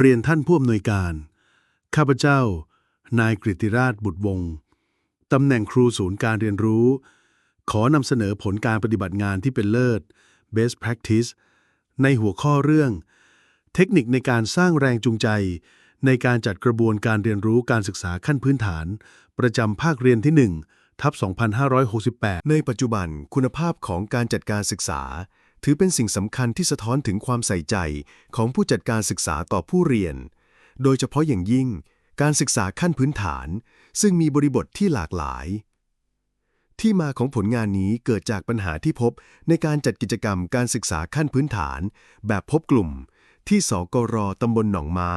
เรียนท่านผู้อำนวยการ ข้าพเจ้า นายกฤติราชบุตรวงศ์ตำแหน่งครูศูนย์การเรียนรู้ ขอนำเสนอผลการปฏิบัติงานที่เป็นเลิศ best practice ในหัวข้อเรื่อง เทคนิคในการสร้างแรงจูงใจ ในการจัดกระบวนการเรียนรู้การศึกษาขั้นพื้นฐาน ประจำภาคเรียนที่ 1ทับ2568 ในปัจจุบันคุณภาพของการจัดการศึกษา ถือเป็นสิ่งสำคัญที่สะท้อนถึงความใส่ใจของผู้จัดการศึกษาต่อผู้เรียน โดยเฉพาะอย่างยิ่ง การศึกษาขั้นพื้นฐาน ซึ่งมีบริบทที่หลากหลาย ที่มาของผลงานนี้เกิดจากปัญหาที่พบในการจัดกิจกรรมการศึกษาขั้นพื้นฐาน แบบพบกลุ่ม ที่สกรตำบลหนองม้า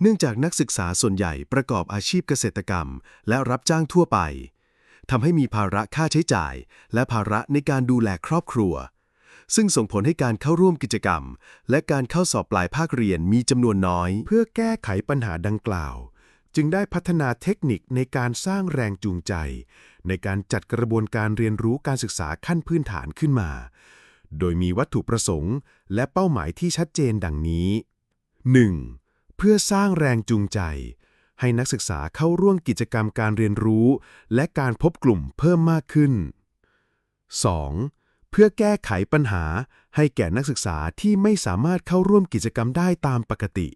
เนื่องจากนักศึกษาส่วนใหญ่ประกอบอาชีพเกษตรกรรม และรับจ้างทั่วไปทำให้มีภาระค่าใช้จ่าย และภาระในการดูแลครอบครัว ซึ่งส่งผลให้การเข้าร่วมกิจกรรม และการเข้าสอบปลายภาคเรียนมีจำนวนน้อย เพื่อแก้ไขปัญหาดังกล่าว จึงได้พัฒนาเทคนิคในการสร้างแรงจูงใจ ในการจัดกระบวนการเรียนรู้การศึกษาขั้นพื้นฐานขึ้นมา โดยมีวัตถุประสงค์ และเป้าหมายที่ชัดเจนดังนี้ 1. เพื่อสร้างแรงจูงใจ ให้นักศึกษาเข้าร่วมกิจกรรมการเรียนรู้ และการพบกลุ่มเพิ่มมากขึ้น 2. เพื่อแก้ไขปัญหาให้แก่นักศึกษาที่ไม่สามารถเข้าร่วมกิจกรรมได้ตามปกติ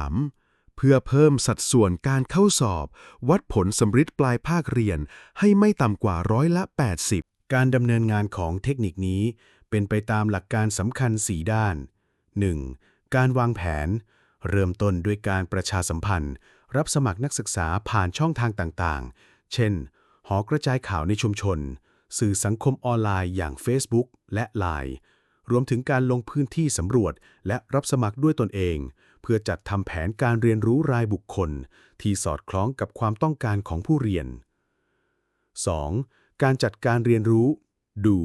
3. เพื่อเพิ่มสัดส่วนการเข้าสอบ วัดผลสำฤทธิ์ปลายภาคเรียนให้ไม่ต่ำกว่าร้อยละ 80 การดำเนินงานของเทคนิคนี้ เป็นไปตามหลักการสำคัญ 4 ด้าน 1. การวางแผน เริ่มต้นด้วยการประชาสัมพันธ์ รับสมัครนักศึกษาผ่านช่องทางต่างๆ เช่น หอกระจายข่าวในชุมชน สื่อสังคมออนไลน์อย่าง Facebook และ Line รวมถึงการลงพื้นที่สำรวจและรับสมัครด้วยตนเอง เพื่อจัดทำแผนการเรียนรู้รายบุคคล ที่สอดคล้องกับความต้องการของผู้เรียน 2. การจัดการเรียนรู้ ดู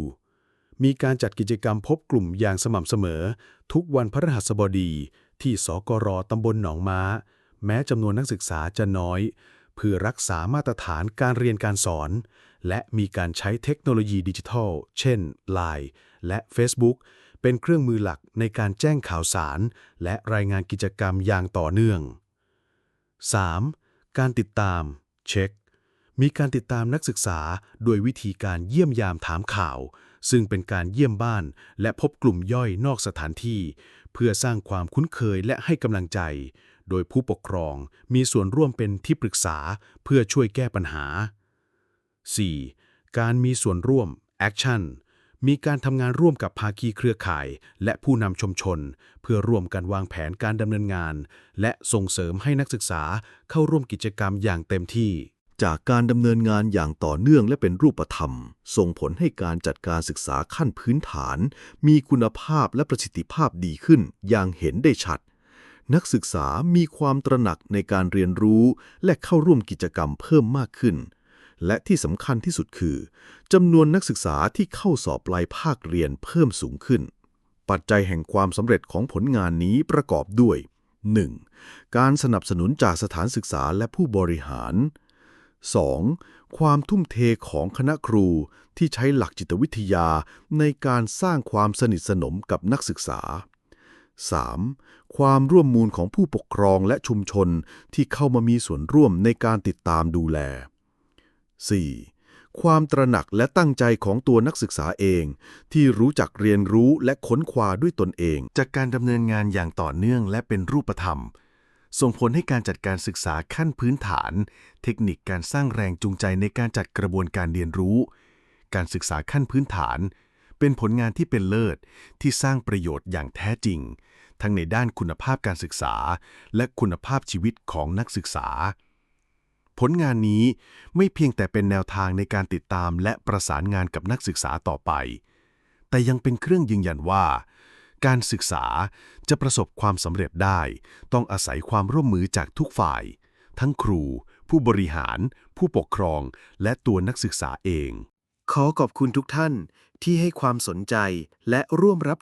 มีการจัดกิจกรรมพบกลุ่มอย่างสม่ำเสมอ ทุกวันพฤหัสบดี ที่สกรตำบลหนองม้า แม้จำนวนนักศึกษาจะน้อย เพื่อรักษามาตรฐานการเรียนการสอน และมีการใช้เทคโนโลยีดิจิทัล เช่น Line และ Facebook เป็นเครื่องมือหลักในการแจ้งข่าวสาร และรายงานกิจกรรมอย่างต่อเนื่อง 3. การติดตาม เช็ค มีการติดตามนักศึกษาโดยวิธีการเยี่ยมยามถามข่าว ซึ่งเป็นการเยี่ยมบ้าน และพบกลุ่มย่อยนอกสถานที่ เพื่อสร้างความคุ้นเคยและให้กำลังใจ โดยผู้ปกครองมีส่วนร่วมเป็นที่ปรึกษาเพื่อช่วยแก้ปัญหา 4. การมีส่วนร่วม Action มีการทำงานร่วมกับภาคีเครือข่าย และผู้นำชุมชน เพื่อร่วมกันวางแผนการดำเนินงาน และส่งเสริมให้นักศึกษาเข้าร่วมกิจกรรมอย่างเต็มที่ จากการดำเนินงานอย่างต่อเนื่องและเป็นรูปธรรม ส่งผลให้การจัดการศึกษาขั้นพื้นฐาน มีคุณภาพและประสิทธิภาพดีขึ้นอย่างเห็นได้ชัด นักศึกษามีความตระหนักในการเรียนรู้ และเข้าร่วมกิจกรรมเพิ่มมากขึ้น และที่สำคัญที่สุดคือจำนวนนักศึกษาที่เข้าสอบปลายภาคเรียนเพิ่มสูงขึ้น ปัจจัยแห่งความสำเร็จของผลงานนี้ประกอบด้วย 1. การสนับสนุนจากสถานศึกษาและผู้บริหาร 2. ความทุ่มเทของคณะครูที่ใช้หลักจิตวิทยาในการสร้างความสนิทสนมกับนักศึกษา 3. ความร่วมมูลของผู้ปกครองและชุมชนที่เข้ามามีส่วนร่วมในการติดตามดูแล 4. ความตระหนักและตั้งใจของตัวนักศึกษาเอง ที่รู้จักเรียนรู้และค้นคว้าด้วยตนเอง จากการดำเนินงานอย่างต่อเนื่องและเป็นรูปธรรม ส่งผลให้การจัดการศึกษาขั้นพื้นฐาน เทคนิคการสร้างแรงจูงใจในการจัดกระบวนการเรียนรู้ การศึกษาขั้นพื้นฐาน เป็นผลงานที่เป็นเลิศที่สร้างประโยชน์อย่างแท้จริง ทั้งในด้านคุณภาพการศึกษา และคุณภาพชีวิตของนักศึกษา ผลงานนี้ไม่เพียงแต่เป็นแนวทางในการติดตามและประสานงานกับนักศึกษาต่อไป แต่ยังเป็นเครื่องยืนยันว่า การศึกษาจะประสบความสำเร็จได้ ต้องอาศัยความร่วมมือจากทุกฝ่าย ทั้งครู ผู้บริหาร ผู้ปกครอง และตัวนักศึกษาเองขอขอบคุณทุกท่านที่ให้ความสนใจและร่วมรับ